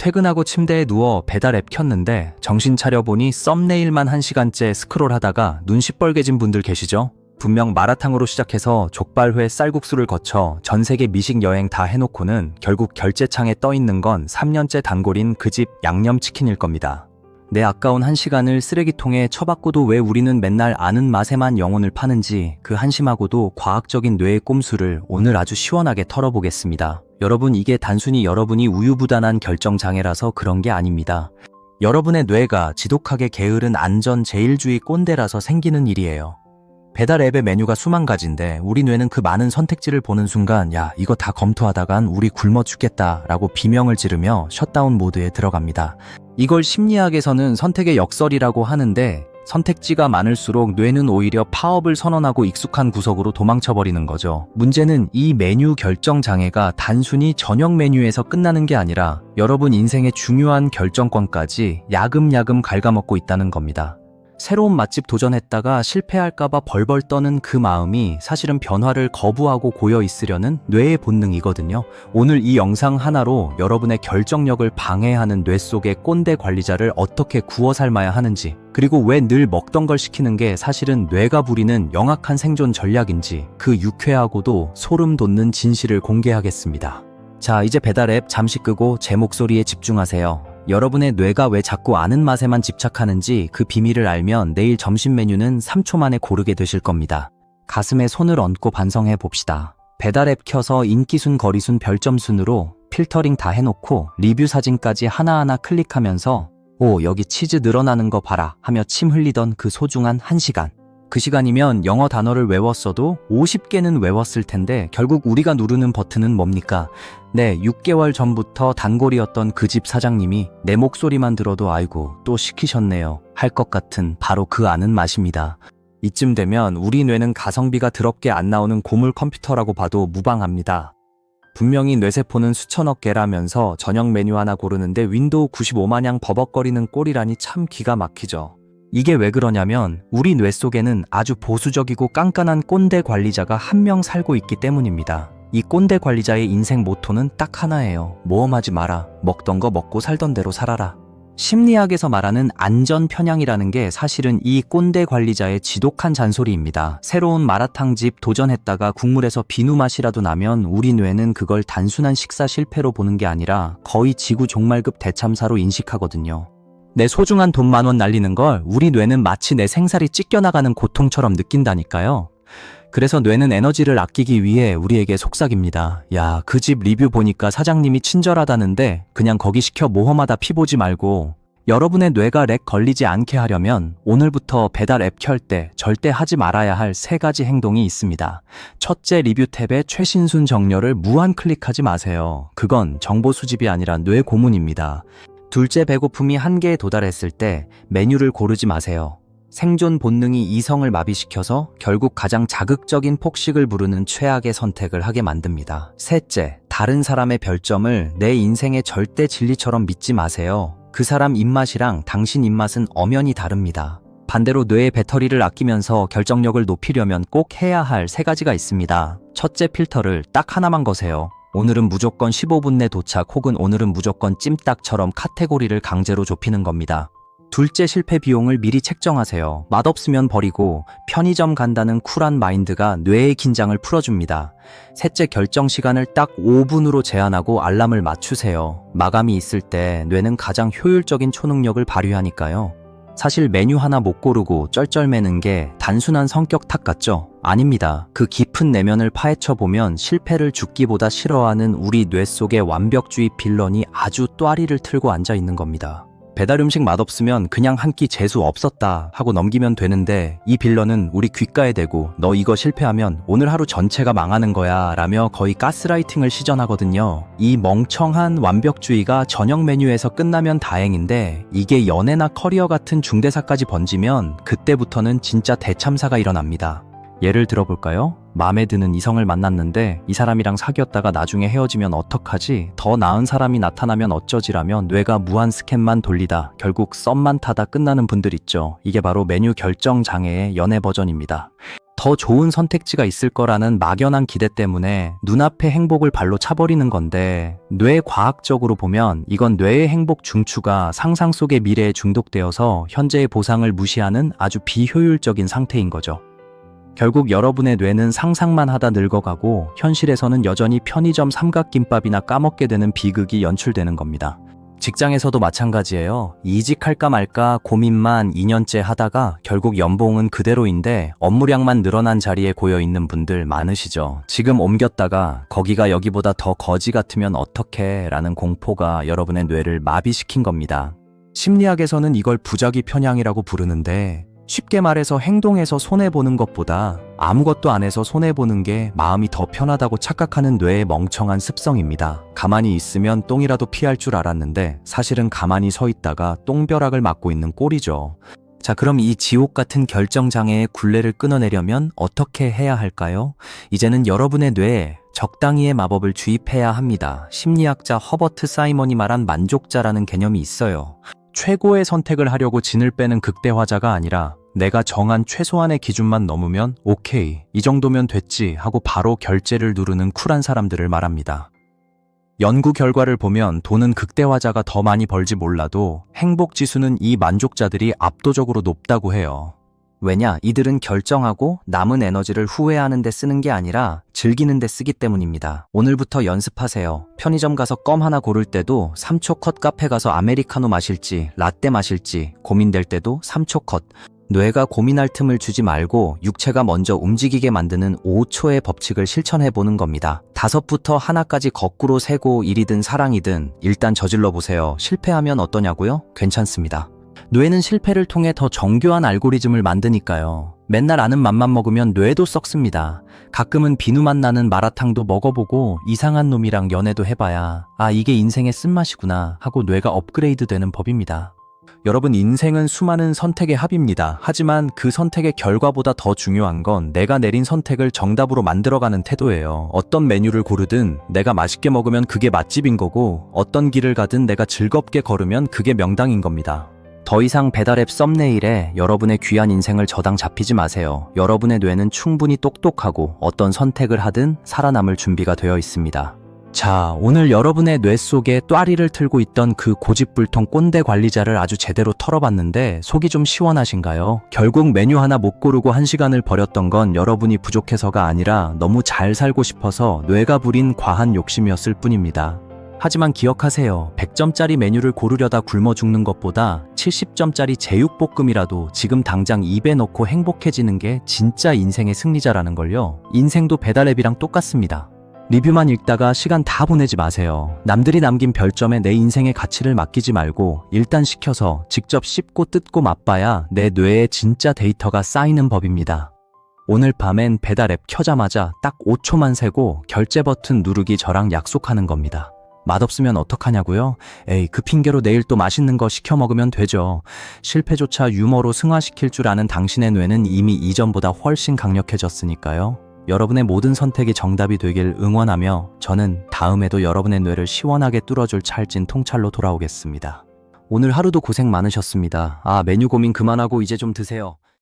퇴근하고 침대에 누워 배달 앱 켰는데 정신 차려보니 썸네일만 한 시간째 스크롤 하다가 눈 시뻘개진 분들 계시죠? 분명 마라탕으로 시작해서 족발회 쌀국수를 거쳐 전 세계 미식 여행 다 해놓고는 결국 결제창에 떠 있는 건 3년째 단골인 그 집 양념치킨일 겁니다. 내 아까운 한 시간을 쓰레기통에 쳐박고도 왜 우리는 맨날 아는 맛에만 영혼을 파는지 그 한심하고도 과학적인 뇌의 꼼수를 오늘 아주 시원하게 털어보겠습니다. 여러분 이게 단순히 여러분이 우유부단한 결정장애라서 그런 게 아닙니다. 여러분의 뇌가 지독하게 게으른 안전 제일주의 꼰대라서 생기는 일이에요. 배달 앱의 메뉴가 수만 가지인데 우리 뇌는 그 많은 선택지를 보는 순간 야 이거 다 검토하다간 우리 굶어 죽겠다 라고 비명을 지르며 셧다운 모드에 들어갑니다. 이걸 심리학에서는 선택의 역설이라고 하는데 선택지가 많을수록 뇌는 오히려 파업을 선언하고 익숙한 구석으로 도망쳐버리는 거죠. 문제는 이 메뉴 결정 장애가 단순히 저녁 메뉴에서 끝나는 게 아니라 여러분 인생의 중요한 결정권까지 야금야금 갉아먹고 있다는 겁니다. 새로운 맛집 도전했다가 실패할까봐 벌벌 떠는 그 마음이 사실은 변화를 거부하고 고여 있으려는 뇌의 본능이거든요. 오늘 이 영상 하나로 여러분의 결정력을 방해하는 뇌 속의 꼰대 관리자를 어떻게 구워 삶아야 하는지, 그리고 왜 늘 먹던 걸 시키는 게 사실은 뇌가 부리는 영악한 생존 전략인지 그 유쾌하고도 소름 돋는 진실을 공개하겠습니다. 자, 이제 배달 앱 잠시 끄고 제 목소리에 집중하세요. 여러분의 뇌가 왜 자꾸 아는 맛에만 집착하는지 그 비밀을 알면 내일 점심 메뉴는 3초 만에 고르게 되실 겁니다. 가슴에 손을 얹고 반성해 봅시다. 배달 앱 켜서 인기순, 거리순, 별점순으로 필터링 다 해놓고 리뷰 사진까지 하나하나 클릭하면서 오, 여기 치즈 늘어나는 거 봐라 하며 침 흘리던 그 소중한 한시간 그 시간이면 영어 단어를 외웠어도 50개는 외웠을 텐데 결국 우리가 누르는 버튼은 뭡니까? 네, 6개월 전부터 단골이었던 그 집 사장님이 내 목소리만 들어도 아이고 또 시키셨네요 할 것 같은 바로 그 아는 맛입니다. 이쯤 되면 우리 뇌는 가성비가 더럽게 안 나오는 고물 컴퓨터라고 봐도 무방합니다. 분명히 뇌세포는 수천억 개라면서 저녁 메뉴 하나 고르는데 윈도우 95마냥 버벅거리는 꼴이라니 참 기가 막히죠. 이게 왜 그러냐면 우리 뇌 속에는 아주 보수적이고 깐깐한 꼰대 관리자가 한 명 살고 있기 때문입니다. 이 꼰대 관리자의 인생 모토는 딱 하나예요. 모험하지 마라. 먹던 거 먹고 살던 대로 살아라. 심리학에서 말하는 안전 편향이라는 게 사실은 이 꼰대 관리자의 지독한 잔소리입니다. 새로운 마라탕집 도전했다가 국물에서 비누 맛이라도 나면 우리 뇌는 그걸 단순한 식사 실패로 보는 게 아니라 거의 지구 종말급 대참사로 인식하거든요. 내 소중한 돈 만 원 날리는 걸 우리 뇌는 마치 내 생살이 찢겨나가는 고통처럼 느낀다니까요. 그래서 뇌는 에너지를 아끼기 위해 우리에게 속삭입니다. 야, 그 집 리뷰 보니까 사장님이 친절하다는데 그냥 거기 시켜 모험하다 피 보지 말고 여러분의 뇌가 렉 걸리지 않게 하려면 오늘부터 배달 앱 켤 때 절대 하지 말아야 할 세 가지 행동이 있습니다. 첫째 리뷰 탭에 최신순 정렬을 무한 클릭하지 마세요. 그건 정보 수집이 아니라 뇌 고문입니다. 둘째 배고픔이 한계에 도달했을 때 메뉴를 고르지 마세요. 생존 본능이 이성을 마비시켜서 결국 가장 자극적인 폭식을 부르는 최악의 선택을 하게 만듭니다. 셋째, 다른 사람의 별점을 내 인생의 절대 진리처럼 믿지 마세요. 그 사람 입맛이랑 당신 입맛은 엄연히 다릅니다. 반대로 뇌의 배터리를 아끼면서 결정력을 높이려면 꼭 해야 할 세 가지가 있습니다. 첫째 필터를 딱 하나만 거세요. 오늘은 무조건 15분 내 도착 혹은 오늘은 무조건 찜닭처럼 카테고리를 강제로 좁히는 겁니다. 둘째 실패 비용을 미리 책정하세요. 맛없으면 버리고 편의점 간다는 쿨한 마인드가 뇌의 긴장을 풀어줍니다. 셋째 결정 시간을 딱 5분으로 제한하고 알람을 맞추세요. 마감이 있을 때 뇌는 가장 효율적인 초능력을 발휘하니까요. 사실 메뉴 하나 못 고르고 쩔쩔매는 게 단순한 성격 탓 같죠? 아닙니다. 그 깊은 내면을 파헤쳐 보면 실패를 죽기보다 싫어하는 우리 뇌 속의 완벽주의 빌런이 아주 또아리를 틀고 앉아 있는 겁니다. 배달 음식 맛없으면 그냥 한 끼 재수 없었다 하고 넘기면 되는데 이 빌런은 우리 귓가에 대고 너 이거 실패하면 오늘 하루 전체가 망하는 거야 라며 거의 가스라이팅을 시전하거든요. 이 멍청한 완벽주의가 저녁 메뉴에서 끝나면 다행인데 이게 연애나 커리어 같은 중대사까지 번지면 그때부터는 진짜 대참사가 일어납니다. 예를 들어볼까요? 마음에 드는 이성을 만났는데 이 사람이랑 사귀었다가 나중에 헤어지면 어떡하지? 더 나은 사람이 나타나면 어쩌지라며 뇌가 무한 스캔만 돌리다 결국 썸만 타다 끝나는 분들 있죠. 이게 바로 메뉴 결정 장애의 연애 버전입니다. 더 좋은 선택지가 있을 거라는 막연한 기대 때문에 눈앞의 행복을 발로 차버리는 건데 뇌 과학적으로 보면 이건 뇌의 행복 중추가 상상 속의 미래에 중독되어서 현재의 보상을 무시하는 아주 비효율적인 상태인 거죠. 결국 여러분의 뇌는 상상만 하다 늙어가고 현실에서는 여전히 편의점 삼각김밥이나 까먹게 되는 비극이 연출되는 겁니다. 직장에서도 마찬가지예요. 이직할까 말까 고민만 2년째 하다가 결국 연봉은 그대로인데 업무량만 늘어난 자리에 고여 있는 분들 많으시죠. 지금 옮겼다가 거기가 여기보다 더 거지 같으면 어떡해 라는 공포가 여러분의 뇌를 마비시킨 겁니다. 심리학에서는 이걸 부작위 편향이라고 부르는데 쉽게 말해서 행동에서 손해보는 것보다 아무것도 안 해서 손해보는 게 마음이 더 편하다고 착각하는 뇌의 멍청한 습성입니다. 가만히 있으면 똥이라도 피할 줄 알았는데 사실은 가만히 서 있다가 똥벼락을 맞고 있는 꼴이죠. 자, 그럼 이 지옥 같은 결정장애의 굴레를 끊어내려면 어떻게 해야 할까요? 이제는 여러분의 뇌에 적당히의 마법을 주입해야 합니다. 심리학자 허버트 사이먼이 말한 만족자라는 개념이 있어요. 최고의 선택을 하려고 진을 빼는 극대화자가 아니라 내가 정한 최소한의 기준만 넘으면 오케이, 이 정도면 됐지 하고 바로 결제를 누르는 쿨한 사람들을 말합니다. 연구 결과를 보면 돈은 극대화자가 더 많이 벌지 몰라도 행복 지수는 이 만족자들이 압도적으로 높다고 해요. 왜냐? 이들은 결정하고 남은 에너지를 후회하는 데 쓰는 게 아니라 즐기는 데 쓰기 때문입니다. 오늘부터 연습하세요. 편의점 가서 껌 하나 고를 때도 3초 컷 카페 가서 아메리카노 마실지 라떼 마실지 고민될 때도 3초 컷. 뇌가 고민할 틈을 주지 말고 육체가 먼저 움직이게 만드는 5초의 법칙을 실천해 보는 겁니다. 다섯부터 하나까지 거꾸로 세고 일이든 사랑이든 일단 저질러 보세요. 실패하면 어떠냐고요? 괜찮습니다. 뇌는 실패를 통해 더 정교한 알고리즘을 만드니까요. 맨날 아는 맘만 먹으면 뇌도 썩습니다. 가끔은 비누만 나는 마라탕도 먹어보고 이상한 놈이랑 연애도 해봐야 아 이게 인생의 쓴맛이구나 하고 뇌가 업그레이드 되는 법입니다. 여러분 인생은 수많은 선택의 합입니다. 하지만 그 선택의 결과보다 더 중요한 건 내가 내린 선택을 정답으로 만들어가는 태도예요. 어떤 메뉴를 고르든 내가 맛있게 먹으면 그게 맛집인 거고 어떤 길을 가든 내가 즐겁게 걸으면 그게 명당인 겁니다. 더 이상 배달앱 썸네일에 여러분의 귀한 인생을 저당 잡히지 마세요. 여러분의 뇌는 충분히 똑똑하고 어떤 선택을 하든 살아남을 준비가 되어 있습니다. 자, 오늘 여러분의 뇌 속에 또아리를 틀고 있던 그 고집불통 꼰대 관리자를 아주 제대로 털어봤는데 속이 좀 시원하신가요? 결국 메뉴 하나 못 고르고 한 시간을 버렸던 건 여러분이 부족해서가 아니라 너무 잘 살고 싶어서 뇌가 부린 과한 욕심이었을 뿐입니다. 하지만 기억하세요. 100점짜리 메뉴를 고르려다 굶어 죽는 것보다 70점짜리 제육볶음이라도 지금 당장 입에 넣고 행복해지는 게 진짜 인생의 승리자라는 걸요. 인생도 배달앱이랑 똑같습니다. 리뷰만 읽다가 시간 다 보내지 마세요. 남들이 남긴 별점에 내 인생의 가치를 맡기지 말고 일단 시켜서 직접 씹고 뜯고 맛봐야 내 뇌에 진짜 데이터가 쌓이는 법입니다. 오늘 밤엔 배달 앱 켜자마자 딱 5초만 세고 결제 버튼 누르기 저랑 약속하는 겁니다. 맛없으면 어떡하냐고요? 에이, 그 핑계로 내일 또 맛있는 거 시켜 먹으면 되죠. 실패조차 유머로 승화시킬 줄 아는 당신의 뇌는 이미 이전보다 훨씬 강력해졌으니까요. 여러분의 모든 선택이 정답이 되길 응원하며 저는 다음에도 여러분의 뇌를 시원하게 뚫어줄 찰진 통찰로 돌아오겠습니다. 오늘 하루도 고생 많으셨습니다. 아, 메뉴 고민 그만하고 이제 좀 드세요.